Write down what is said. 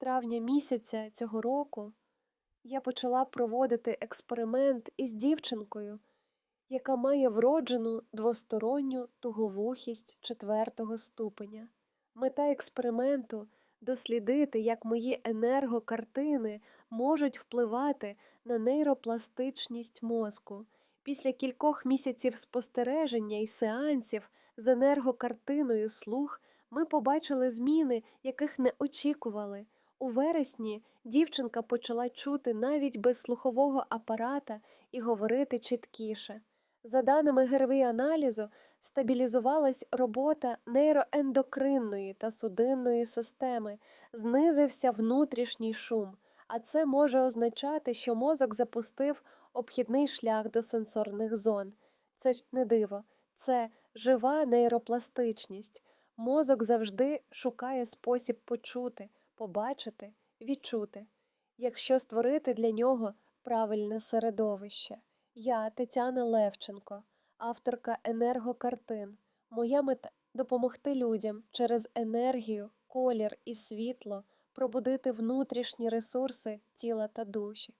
травня місяця цього року я почала проводити експеримент із дівчинкою, яка має вроджену двосторонню туговухість четвертого ступеня. Мета експерименту дослідити, як мої енергокартини можуть впливати на нейропластичність мозку. Після кількох місяців спостереження і сеансів з енергокартиною слух ми побачили зміни, яких не очікували. У вересні дівчинка почала чути навіть без слухового апарата і говорити чіткіше. За даними ГРВІ аналізу, стабілізувалась робота нейроендокринної та судинної системи, знизився внутрішній шум, а це може означати, що мозок запустив обхідний шлях до сенсорних зон. Це ж не диво, це жива нейропластичність. Мозок завжди шукає спосіб почути, побачити, відчути, якщо створити для нього правильне середовище. Я Тетяна Левченко, авторка енергокартин. Моя мета допомогти людям через енергію, колір і світло пробудити внутрішні ресурси тіла та душі.